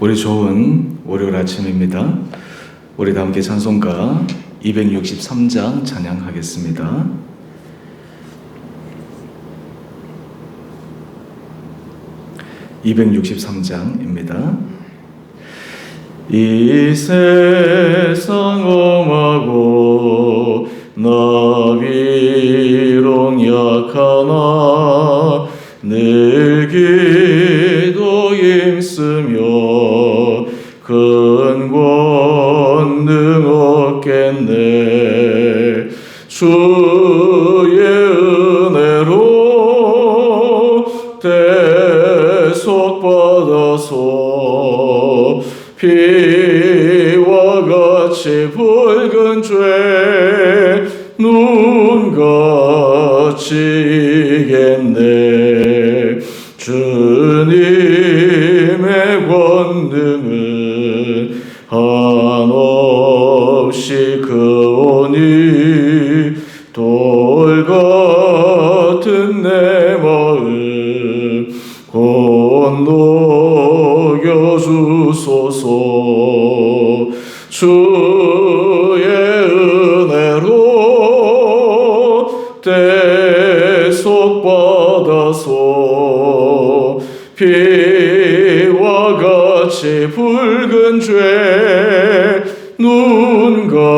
우리 좋은 월요일 아침입니다. 우리 다 함께 찬송가 263장 찬양하겠습니다. (263장입니다) 이 세상 엄하고 나비롱 약하나 눈 대속받아서 피와 같이 붉은 죄 눈같이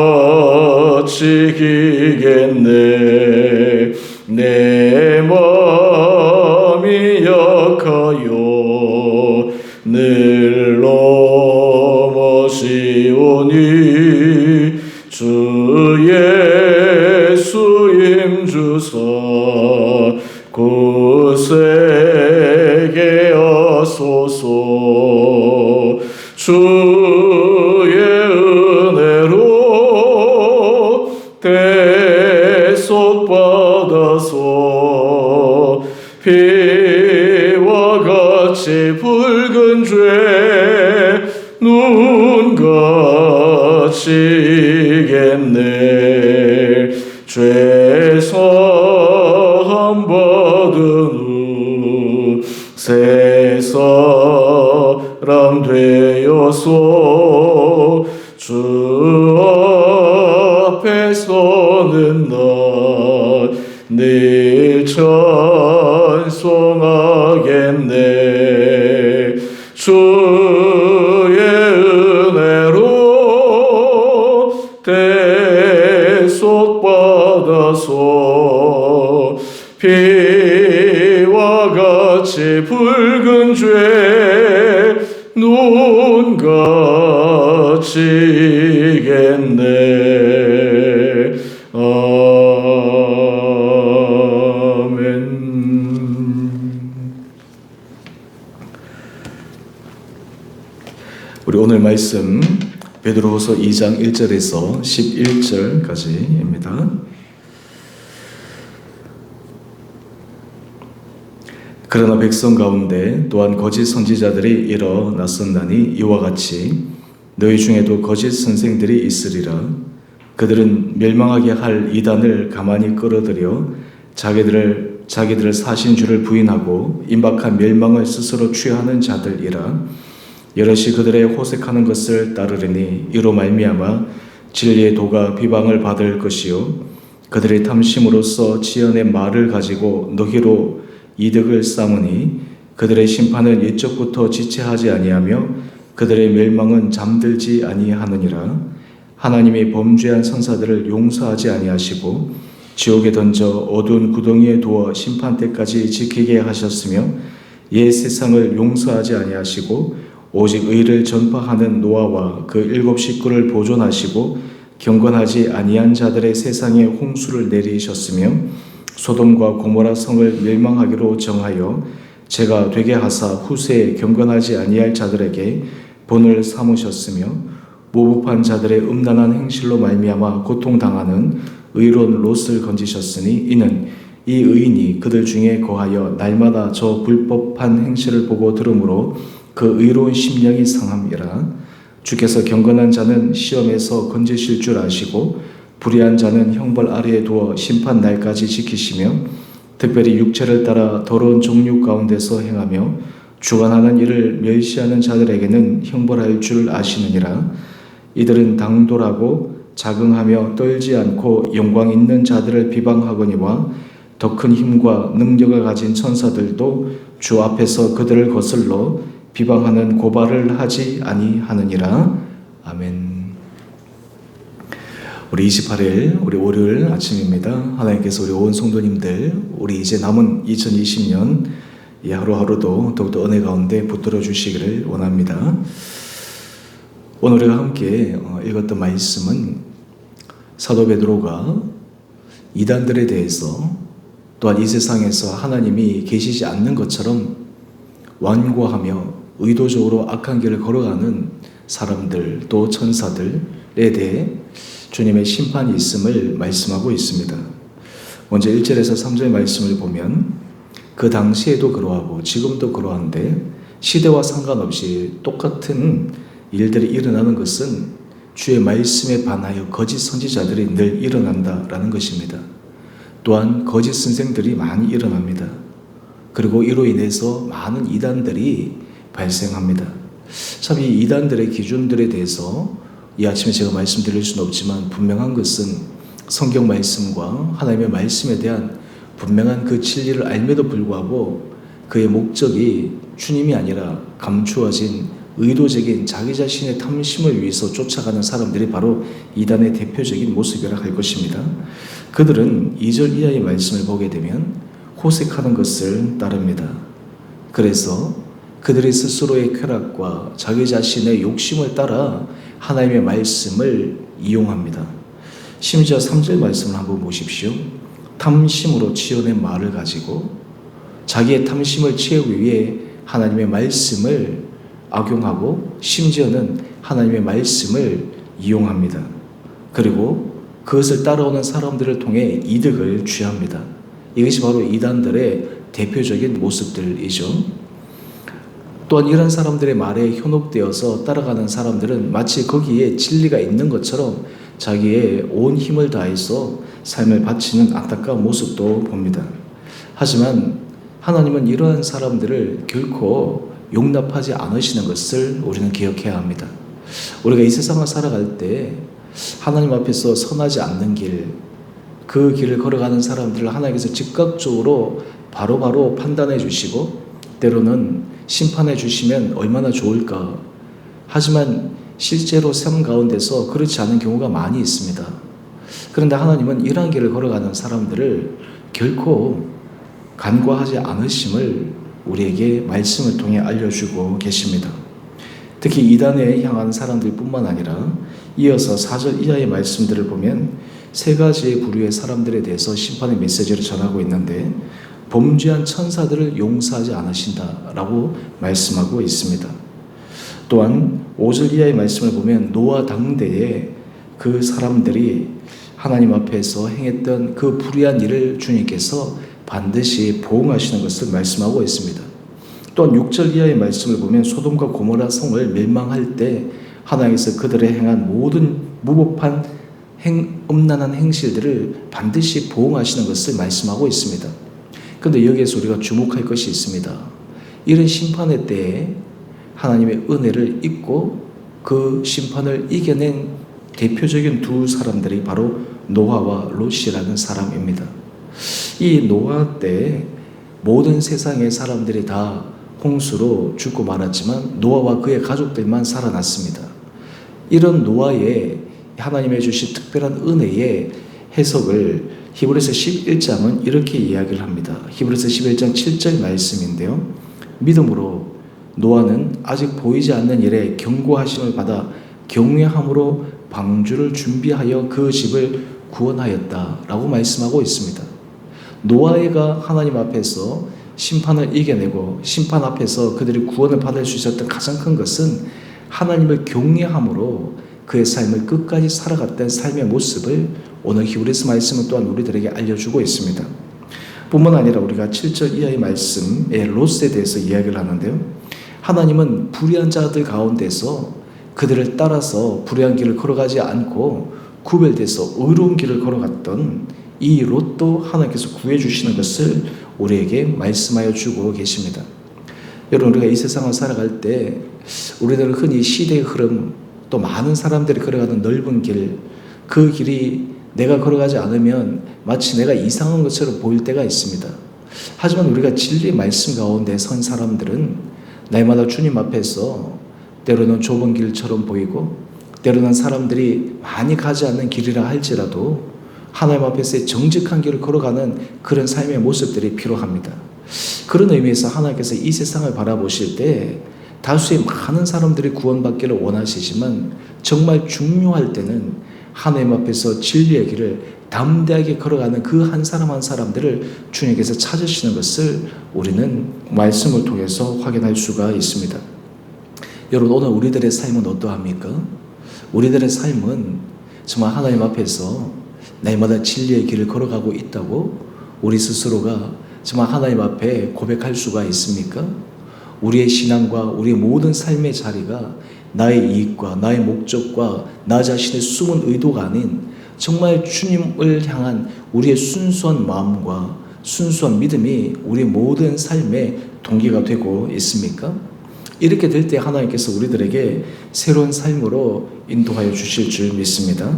기겠네. 내 하소서. 주 주 앞에 서는 날늘 찬송하겠네. 주 말씀 베드로후서 2장 1절에서 11절까지입니다. 그러나 백성 가운데 또한 거짓 선지자들이 일어났었나니 이와 같이 너희 중에도 거짓 선생들이 있으리라 그들은 멸망하게 할 이단을 가만히 끌어들여 자기들을 자기들을 사신 주를 부인하고 임박한 멸망을 스스로 취하는 자들이라 여럿이 그들의 호색하는 것을 따르리니 이로 말미암아 진리의 도가 비방을 받을 것이요. 그들의 탐심으로써 지연의 말을 가지고 너희로 이득을 쌓으니 그들의 심판은 이쪽부터 지체하지 아니하며 그들의 멸망은 잠들지 아니하느니라. 하나님이 범죄한 선사들을 용서하지 아니하시고 지옥에 던져 어두운 구덩이에 두어 심판 때까지 지키게 하셨으며 옛 세상을 용서하지 아니하시고 오직 의를 전파하는 노아와 그 일곱 식구를 보존하시고 경건하지 아니한 자들의 세상에 홍수를 내리셨으며 소돔과 고모라 성을 멸망하기로 정하여 제가 되게 하사 후세에 경건하지 아니할 자들에게 본을 삼으셨으며 모국한 자들의 음란한 행실로 말미암아 고통당하는 의로운 롯을 건지셨으니 이는 이 의인이 그들 중에 거하여 날마다 저 불법한 행실을 보고 들으므로 그 의로운 심령이 상함이라. 주께서 경건한 자는 시험에서 건지실 줄 아시고 불의한 자는 형벌 아래에 두어 심판 날까지 지키시며 특별히 육체를 따라 더러운 종육 가운데서 행하며 주관하는 이를 멸시하는 자들에게는 형벌할 줄 아시느니라. 이들은 당돌하고 자긍하며 떨지 않고 영광 있는 자들을 비방하거니와 더 큰 힘과 능력을 가진 천사들도 주 앞에서 그들을 거슬러 비방하는 고발을 하지 아니하느니라 아멘. 우리 28일 우리 월요일 아침입니다. 하나님께서 우리 온 성도님들 우리 이제 남은 2020년 이 하루하루도 더욱더 은혜 가운데 붙들어 주시기를 원합니다. 오늘 우리가 함께 어, 읽었던 말씀은 사도 베드로가 이단들에 대해서 또한 이 세상에서 하나님이 계시지 않는 것처럼 완고하며 의도적으로 악한 길을 걸어가는 사람들 또 천사들에 대해 주님의 심판이 있음을 말씀하고 있습니다. 먼저 1절에서 3절 말씀을 보면 그 당시에도 그러하고 지금도 그러한데 시대와 상관없이 똑같은 일들이 일어나는 것은 주의 말씀에 반하여 거짓 선지자들이 늘 일어난다라는 것입니다. 또한 거짓 선생들이 많이 일어납니다. 그리고 이로 인해서 많은 이단들이 발생합니다. 참 이 이단들의 기준들에 대해서 이 아침에 제가 말씀드릴 수는 없지만 분명한 것은 성경 말씀과 하나님의 말씀에 대한 분명한 그 진리를 알매도 불구하고 그의 목적이 주님이 아니라 감추어진 의도적인 자기 자신의 탐심을 위해서 쫓아가는 사람들이 바로 이단의 대표적인 모습이라 할 것입니다. 그들은 2절 이하의 말씀을 보게 되면 호색하는 것을 따릅니다. 그래서 그들이 스스로의 쾌락과 자기 자신의 욕심을 따라 하나님의 말씀을 이용합니다. 심지어 3절 말씀을 한번 보십시오. 탐심으로 지어낸 말을 가지고 자기의 탐심을 채우기 위해 하나님의 말씀을 악용하고 심지어는 하나님의 말씀을 이용합니다. 그리고 그것을 따라오는 사람들을 통해 이득을 취합니다. 이것이 바로 이단들의 대표적인 모습들이죠. 또한 이런 사람들의 말에 현혹되어서 따라가는 사람들은 마치 거기에 진리가 있는 것처럼 자기의 온 힘을 다해서 삶을 바치는 안타까운 모습도 봅니다. 하지만 하나님은 이러한 사람들을 결코 용납하지 않으시는 것을 우리는 기억해야 합니다. 우리가 이 세상을 살아갈 때 하나님 앞에서 선하지 않는 길, 그 길을 걸어가는 사람들을 하나님께서 즉각적으로 바로바로 바로 판단해 주시고 때로는 심판해 주시면 얼마나 좋을까. 하지만 실제로 삶 가운데서 그렇지 않은 경우가 많이 있습니다. 그런데 하나님은 이러한 길을 걸어가는 사람들을 결코 간과하지 않으심을 우리에게 말씀을 통해 알려주고 계십니다. 특히 이단에 향한 사람들뿐만 아니라 이어서 4절 이하의 말씀들을 보면 세 가지의 부류의 사람들에 대해서 심판의 메시지를 전하고 있는데 범죄한 천사들을 용서하지 않으신다라고 말씀하고 있습니다. 또한 5절 이하의 말씀을 보면 노아 당대에 그 사람들이 하나님 앞에서 행했던 그 불의한 일을 주님께서 반드시 보응하시는 것을 말씀하고 있습니다. 또한 6절 이하의 말씀을 보면 소돔과 고모라 성을 멸망할 때 하나님께서 그들의 행한 모든 무법한 행, 음란한 행실들을 반드시 보응하시는 것을 말씀하고 있습니다. 그런데 여기에서 우리가 주목할 것이 있습니다. 이런 심판의 때에 하나님의 은혜를 잊고 그 심판을 이겨낸 대표적인 두 사람들이 바로 노아와 롯이라는 사람입니다. 이 노아 때 모든 세상의 사람들이 다 홍수로 죽고 말았지만 노아와 그의 가족들만 살아났습니다. 이런 노아의 하나님의 주신 특별한 은혜의 해석을 히브리서 11장은 이렇게 이야기를 합니다. 히브리서 11장 7절 말씀인데요. 믿음으로 노아는 아직 보이지 않는 일에 경고하심을 받아 경외함으로 방주를 준비하여 그 집을 구원하였다라고 말씀하고 있습니다. 노아가 하나님 앞에서 심판을 이겨내고 심판 앞에서 그들이 구원을 받을 수 있었던 가장 큰 것은 하나님을 경외함으로 그의 삶을 끝까지 살아갔던 삶의 모습을 오늘 히브리스 말씀은 또한 우리들에게 알려주고 있습니다. 뿐만 아니라 우리가 7절 이하의 말씀의 로스에 대해서 이야기를 하는데요. 하나님은 불의한 자들 가운데서 그들을 따라서 불의한 길을 걸어가지 않고 구별돼서 의로운 길을 걸어갔던 이 롯도 하나님께서 구해주시는 것을 우리에게 말씀하여 주고 계십니다. 여러분 우리가 이 세상을 살아갈 때 우리들은 흔히 시대의 흐름 또 많은 사람들이 걸어가는 넓은 길 그 길이 내가 걸어가지 않으면 마치 내가 이상한 것처럼 보일 때가 있습니다. 하지만 우리가 진리의 말씀 가운데 선 사람들은 날마다 주님 앞에서 때로는 좁은 길처럼 보이고 때로는 사람들이 많이 가지 않는 길이라 할지라도 하나님 앞에서의 정직한 길을 걸어가는 그런 삶의 모습들이 필요합니다. 그런 의미에서 하나님께서 이 세상을 바라보실 때 다수의 많은 사람들이 구원받기를 원하시지만 정말 중요할 때는 하나님 앞에서 진리의 길을 담대하게 걸어가는 그 한 사람 한 사람들을 주님께서 찾으시는 것을 우리는 말씀을 통해서 확인할 수가 있습니다. 여러분 오늘 우리들의 삶은 어떠합니까? 우리들의 삶은 정말 하나님 앞에서 날마다 진리의 길을 걸어가고 있다고 우리 스스로가 정말 하나님 앞에 고백할 수가 있습니까? 우리의 신앙과 우리의 모든 삶의 자리가 나의 이익과 나의 목적과 나 자신의 숨은 의도가 아닌 정말 주님을 향한 우리의 순수한 마음과 순수한 믿음이 우리 모든 삶의 동기가 되고 있습니까? 이렇게 될 때 하나님께서 우리들에게 새로운 삶으로 인도하여 주실 줄 믿습니다.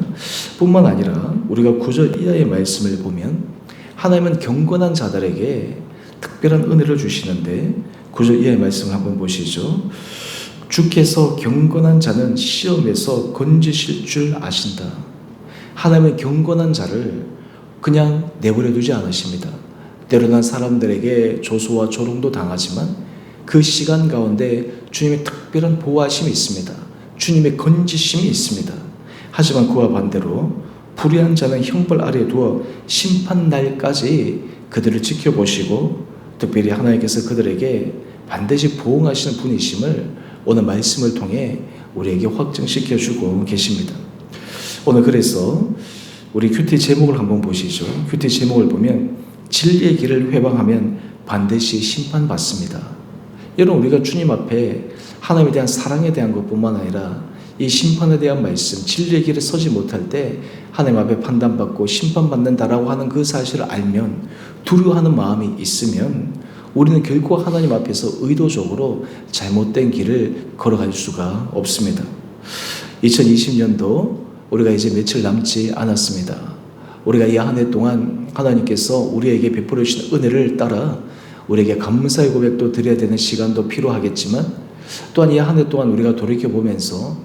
뿐만 아니라 우리가 구절 이하의 말씀을 보면 하나님은 경건한 자들에게 특별한 은혜를 주시는데 구절 이하의 말씀을 한번 보시죠. 주께서 경건한 자는 시험에서 건지실 줄 아신다. 하나님은 경건한 자를 그냥 내버려 두지 않으십니다. 때로는 사람들에게 조소와 조롱도 당하지만 그 시간 가운데 주님의 특별한 보호하심이 있습니다. 주님의 건지심이 있습니다. 하지만 그와 반대로 불의한 자는 형벌 아래 두어 심판 날까지 그들을 지켜보시고 특별히 하나님께서 그들에게 반드시 보응하시는 분이심을 오늘 말씀을 통해 우리에게 확증시켜 주고 계십니다. 오늘 그래서 우리 큐티 제목을 한번 보시죠. 큐티 제목을 보면 진리의 길을 회방하면 반드시 심판받습니다. 여러분 우리가 주님 앞에 하나님에 대한 사랑에 대한 것뿐만 아니라 이 심판에 대한 말씀, 진리의 길에 서지 못할 때 하나님 앞에 판단받고 심판받는다라고 하는 그 사실을 알면 두려워하는 마음이 있으면 우리는 결코 하나님 앞에서 의도적으로 잘못된 길을 걸어갈 수가 없습니다. 2020년도 우리가 이제 며칠 남지 않았습니다. 우리가 이 한 해 동안 하나님께서 우리에게 베풀어 주신 은혜를 따라 우리에게 감사의 고백도 드려야 되는 시간도 필요하겠지만 또한 이 한 해 동안 우리가 돌이켜 보면서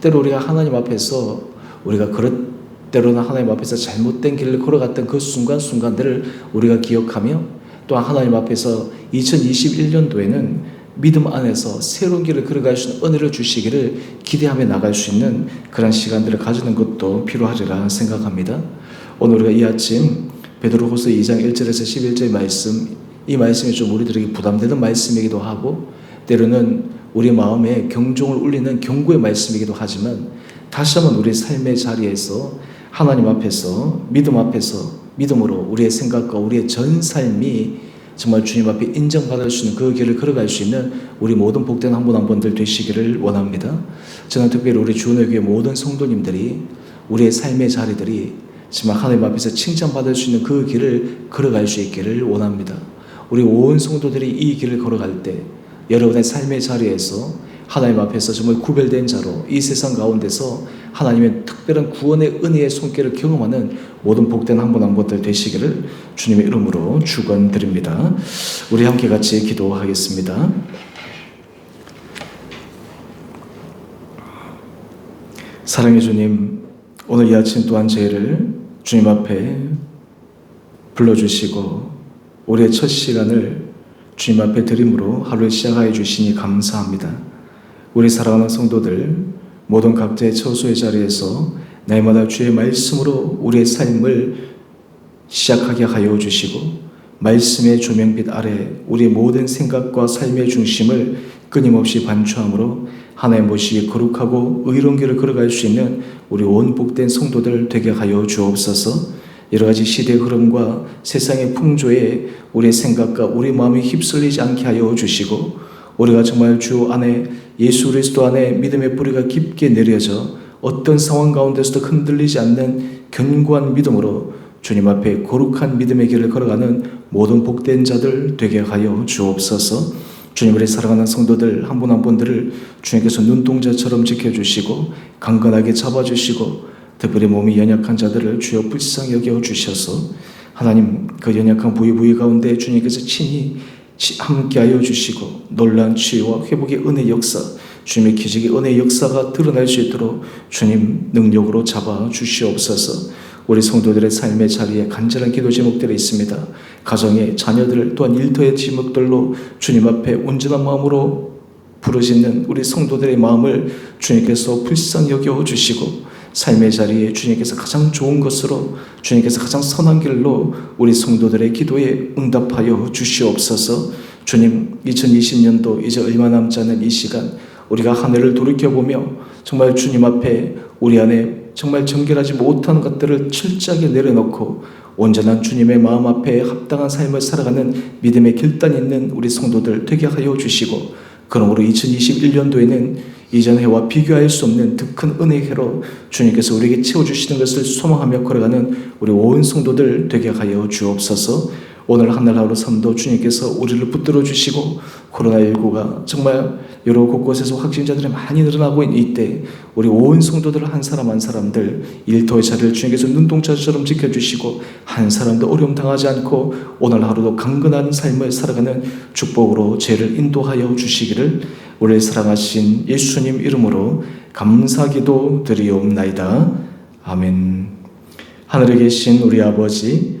때로 우리가 하나님 앞에서 우리가 그렇 때로는 하나님 앞에서 잘못된 길을 걸어갔던 그 순간순간들을 우리가 기억하며 또한 하나님 앞에서 2021년도에는 믿음 안에서 새로운 길을 걸어갈 수 있는 은혜를 주시기를 기대하며 나갈 수 있는 그런 시간들을 가지는 것도 필요하리라 생각합니다. 오늘 우리가 이 아침 베드로후서 2장 1절에서 11절의 말씀 이 말씀이 좀 우리들에게 부담되는 말씀이기도 하고 때로는 우리 마음에 경종을 울리는 경고의 말씀이기도 하지만 다시 한번 우리 삶의 자리에서 하나님 앞에서 믿음 앞에서 믿음으로 우리의 생각과 우리의 전 삶이 정말 주님 앞에 인정받을 수 있는 그 길을 걸어갈 수 있는 우리 모든 복된 한 분 한 분들 되시기를 원합니다. 저는 특별히 우리 주은의 교회 모든 성도님들이 우리의 삶의 자리들이 정말 하나님 앞에서 칭찬받을 수 있는 그 길을 걸어갈 수 있기를 원합니다. 우리 온 성도들이 이 길을 걸어갈 때 여러분의 삶의 자리에서 하나님 앞에서 정말 구별된 자로 이 세상 가운데서 하나님의 특별한 구원의 은혜의 손길을 경험하는 모든 복된 한 분 한 분들 되시기를 주님의 이름으로 축원드립니다. 우리 함께 같이 기도하겠습니다. 사랑의 주님, 오늘 이 아침 또한 저희를 주님 앞에 불러주시고 우리의 첫 시간을 주님 앞에 드림으로 하루에 시작하여 주시니 감사합니다. 우리 사랑하는 성도들 모든 각자의 처소의 자리에서 날마다 주의 말씀으로 우리의 삶을 시작하게 하여 주시고 말씀의 조명빛 아래 우리의 모든 생각과 삶의 중심을 끊임없이 반추함으로 하나님 모시기 거룩하고 의로운 길을 걸어갈 수 있는 우리 온 복된 성도들 되게 하여 주옵소서. 여러 가지 시대의 흐름과 세상의 풍조에 우리의 생각과 우리 마음이 휩쓸리지 않게 하여 주시고 우리가 정말 주 안에 예수 그리스도 안에 믿음의 뿌리가 깊게 내려져 어떤 상황 가운데서도 흔들리지 않는 견고한 믿음으로 주님 앞에 거룩한 믿음의 길을 걸어가는 모든 복된 자들 되게 하여 주옵소서. 주님을 사랑하는 성도들 한 분 한 분들을 주님께서 눈동자처럼 지켜주시고 강건하게 잡아주시고 특별히 몸이 연약한 자들을 주여 불쌍히 여겨 주셔서 하나님 그 연약한 부위 부위 가운데 주님께서 친히 치- 함께하여 주시고 놀란 치유와 회복의 은혜 역사 주님의 기적의 은혜 역사가 드러날 수 있도록 주님 능력으로 잡아 주시옵소서. 우리 성도들의 삶의 자리에 간절한 기도 제목들이 있습니다. 가정의 자녀들 또한 일터의 제목들로 주님 앞에 온전한 마음으로 부르짖는 우리 성도들의 마음을 주님께서 불쌍히 여겨 주시고 삶의 자리에 주님께서 가장 좋은 것으로 주님께서 가장 선한 길로 우리 성도들의 기도에 응답하여 주시옵소서. 주님 2020년도 이제 얼마 남지 않은 이 시간 우리가 하늘을 돌이켜보며 정말 주님 앞에 우리 안에 정말 정결하지 못한 것들을 철저하게 내려놓고 온전한 주님의 마음 앞에 합당한 삶을 살아가는 믿음의 결단 있는 우리 성도들 되게 하여 주시고 그러므로 2021년도에는 이전 해와 비교할 수 없는 더 큰 은혜의 해로 주님께서 우리에게 채워주시는 것을 소망하며 걸어가는 우리 온 성도들 되게 하여 주옵소서 오늘 하늘 하루 삶도 주님께서 우리를 붙들어 주시고 코로나19가 정말 여러 곳곳에서 확진자들이 많이 늘어나고 있는 이때 우리 온 성도들 한 사람 한 사람들 일터의 자리를 주님께서 눈동자처럼 지켜주시고 한 사람도 어려움 당하지 않고 오늘 하루도 강건한 삶을 살아가는 축복으로 죄를 인도하여 주시기를 우리를 사랑하신 예수님 이름으로 감사기도 드리옵나이다. 아멘. 하늘에 계신 우리 아버지,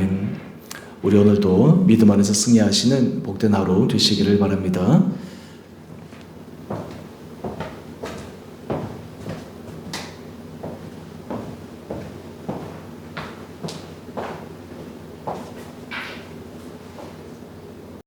우리 오늘도 믿음 안에서 승리하시는 복된 하루 되시기를 바랍니다.